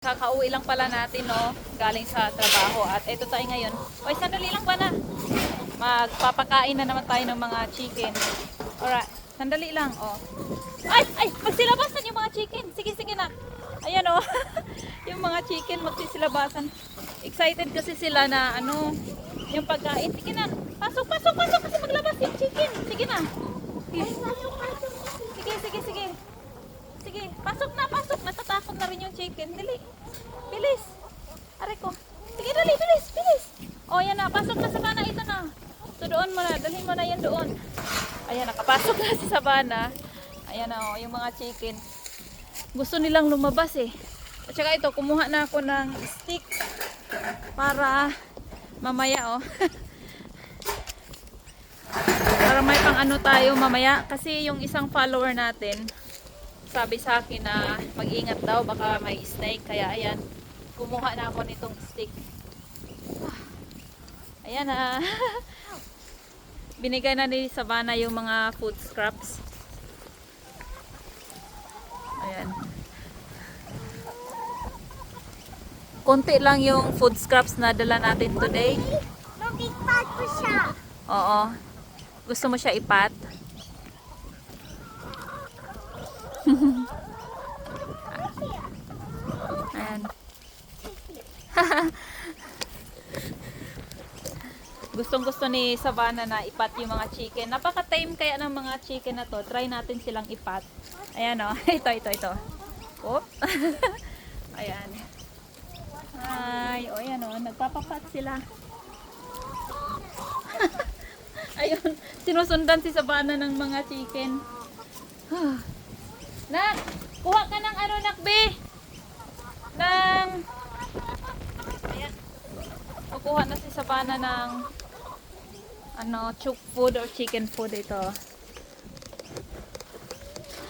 Kakauwi lang pala natin, no? Galing sa trabaho. At ito tayo ngayon. Oy, sandali lang ba na? Magpapakain na naman tayo ng mga chicken. Alright, sandali lang, oh. Ay, ay, magsilabasan yung mga chicken. Sige, sige na. Ayan, oh. yung mga chicken magsisilabasan. Excited kasi sila na, ano, yung pagkain. Sige na. Pasok, pasok, pasok kasi maglabas yung chicken. Sige na. Sige, sige, sige. sige. Sige, pasok na, pasok. Natatakot na rin yung chicken. Dali. Bilis. Aray ko. Sige, dali, bilis, bilis. O, yan na. Pasok na sa bana. Ito na. So, doon mo na. Dalhin mo na yan doon. Ayan, nakapasok na si Sabana. Ayan na, oh, yung mga chicken. Gusto nilang lumabas eh. At saka ito, kumuha na ako ng stick para mamaya, oh. para may pang ano tayo mamaya. Kasi yung isang follower natin, sabi sa akin na mag-ingat daw baka may snake. Kaya ayan kumuha na ako nitong stick. Ah, ayan na. Binigay na ni Savannah yung mga food scraps. Ayan. Konti lang yung food scraps na dala natin today. Mag-ipat ko siya. oo. Gusto mo siya ipat Ayan. Gustong gusto ni Savannah na ipat yung mga chicken. Napaka-tame kaya ng mga chicken na to. Try natin silang ipat. Ayan o. ito, ito, ito. Oh. ayan. Ay, o ayan o. Nagpapapat sila. Ayun. Sinusundan si Savannah ng mga chicken. Nak! Kuha ka ng ano, Nakbe? Ng... Ayan. Kukuha na si Savannah ng ano, chook food or chicken food ito.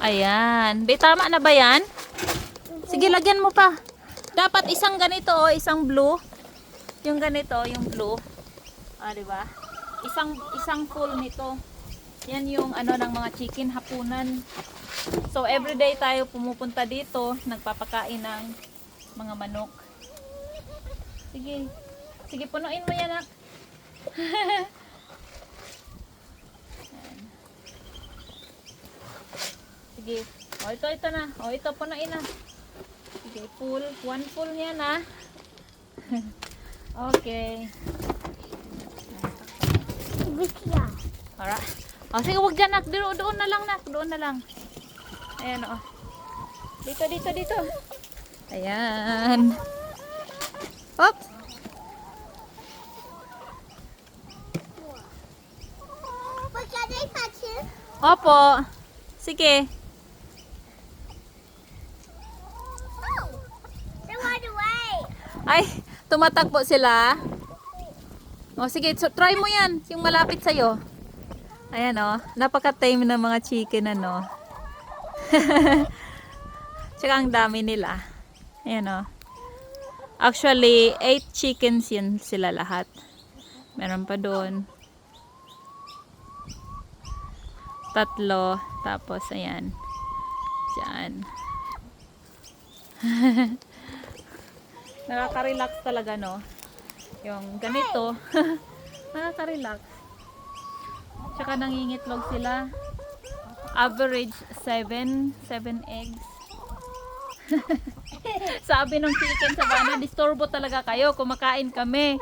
Ayan. Be, tama na ba yan? Sige, lagyan mo pa. Dapat isang ganito, oh, isang blue. Yung ganito, yung blue. Ah, di ba? Isang isang full nito. Yan yung ano ng mga chicken hapunan. So everyday tayo pumupunta dito, nagpapakain ng mga manok. Sige. Sige, punuin mo yan, nak. Yan. Sige. O, ito, ito na. O, ito, punuin na. Sige, full. One full yan, ha. okay. Bigla. Alright. O, sige, wag dyan. Doon, doon na lang, nak. Doon na lang. Ayan, o. Dito, dito, dito. Ayan. Ipatsin. Opo. Sige. Oh! Ay, tumatakbo sila. O, sige, so, try mo yan. Yung malapit sa'yo. Ayan, o. Napaka-tame ng mga chicken, ano. Tsaka ang dami nila. Ayan, o. Actually, 8 chickens yun sila lahat. Meron pa doon. Tatlo. Tapos, ayan. Diyan. Nakaka-relax talaga, no? Yung ganito. Nakaka-relax. Tsaka nangingitlog sila. Average 7. 7 eggs. Sabi ng chicken sa bana, disturbo talaga kayo. Kumakain kami.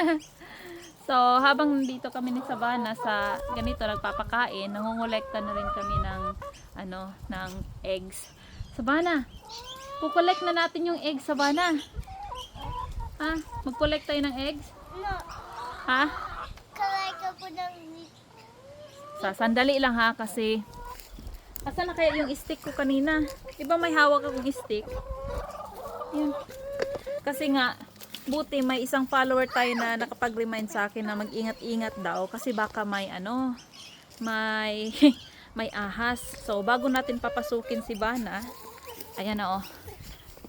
so, habang nandito kami ni Sabana sa ganito nagpapakain, nangongolekta na rin kami ng ano, ng eggs. Sabana, kukolekt na natin yung eggs, Sabana. Ha? Mag-collect tayo ng eggs? No. Ha? Ka po ng Sa sandali lang ha kasi Asan na kaya yung stick ko kanina? Di ba may hawak akong stick? Yun. Kasi nga, buti may isang follower tayo na nakapag-remind sa akin na mag-ingat-ingat daw kasi baka may ano, may may ahas. So, bago natin papasukin si Bana, ayan na oh.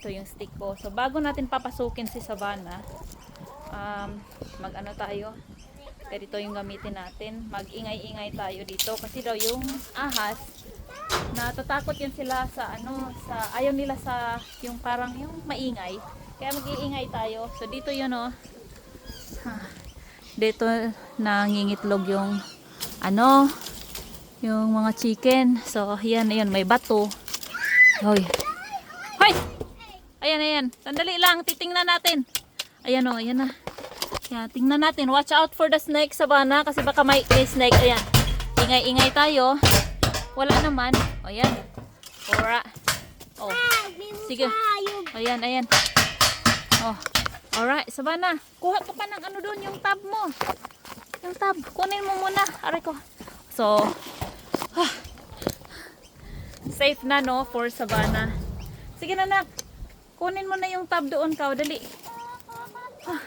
Ito yung stick ko. So, bago natin papasukin si Savannah, um, mag-ano tayo, ganito yung gamitin natin. Mag-ingay-ingay tayo dito kasi daw yung ahas natatakot yan sila sa ano, sa ayaw nila sa yung parang yung maingay. Kaya mag-iingay tayo. So dito yun oh. Dito nangingitlog yung ano, yung mga chicken. So yan, ayan, may bato. Hoy. Hoy! Ayan, ayan. Sandali lang, titingnan natin. Ayan oh, ayan na. Yan, tingnan natin. Watch out for the snake, Savannah, kasi baka may, may snake. Ayan. Ingay-ingay tayo. Wala naman. O, yan. Ora. Oh. Sige. Ayan, ayan. Oh. Alright, Savannah. Kuha ka pa ng ano doon, yung tab mo. Yung tab. Kunin mo muna. Aray ko. So, ah. safe na, no, for Savannah. Sige na, nak. Kunin mo na yung tab doon, ka. Dali. Ah,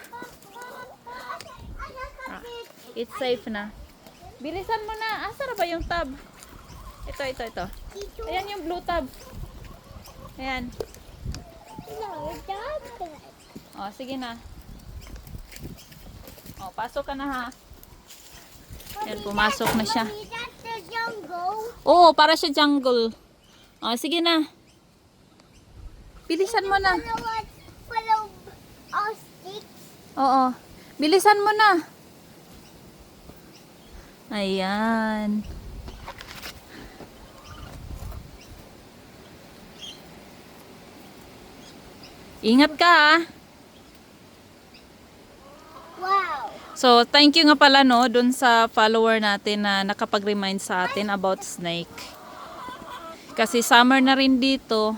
it's safe na. Bilisan mo na. Asa na ba yung tab? Ito, ito, ito. Ayan yung blue tab. Ayan. O, sige na. O, pasok ka na ha. Ayan, pumasok na siya. Oo, para siya jungle. O, sige na. Bilisan mo na. Oo. Bilisan mo na. Ayan. Ingat ka. Wow. So, thank you nga pala no dun sa follower natin na nakapag-remind sa atin about snake. Kasi summer na rin dito.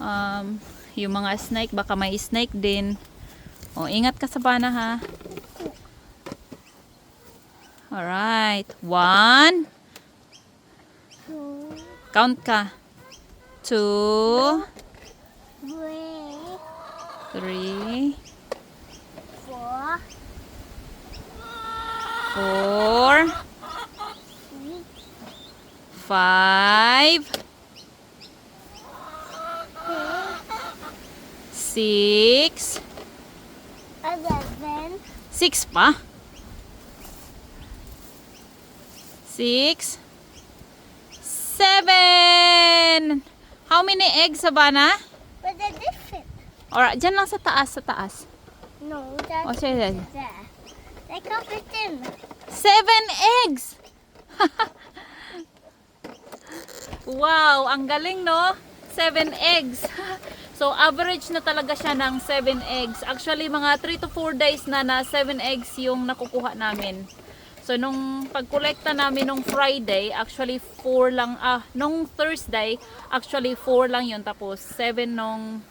Um, yung mga snake, baka may snake din. O, ingat ka sa bana ha. Alright. One. Two, Count ka. Two. three, Three. four, Four. six, Five. Six. eleven, Six pa? Six. Seven. How many eggs, Savannah? but they're different. Alright, dyan lang sa taas, sa taas. No, that's O, sige, sige. there. They come with them. Seven eggs! wow, ang galing no? Seven eggs. so, average na talaga siya ng seven eggs. Actually, mga 3 to 4 days na na seven eggs yung nakukuha namin. So, nung pagkolekta namin nung Friday, actually 4 lang, ah, nung Thursday, actually 4 lang yun. Tapos, 7 nung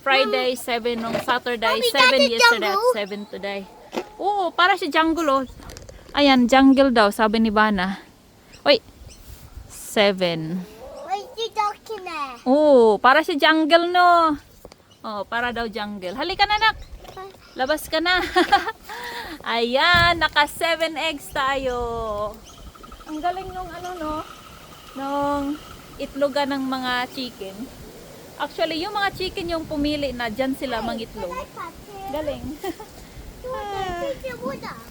Friday, 7 nung Saturday, Mommy, 7 that's a yesterday, jungle. at 7 today. Oo, para si jungle oh. Ayan, jungle daw, sabi ni Bana. Uy, 7. What's the talking there? Oo, para si jungle no. Oh, para daw jungle. Halika na, nak. Labas ka na. Ayan, naka 7 eggs tayo. Ang galing nung ano no, nung itlogan ng mga chicken. Actually, yung mga chicken yung pumili na dyan sila mangitlog. Galing. Do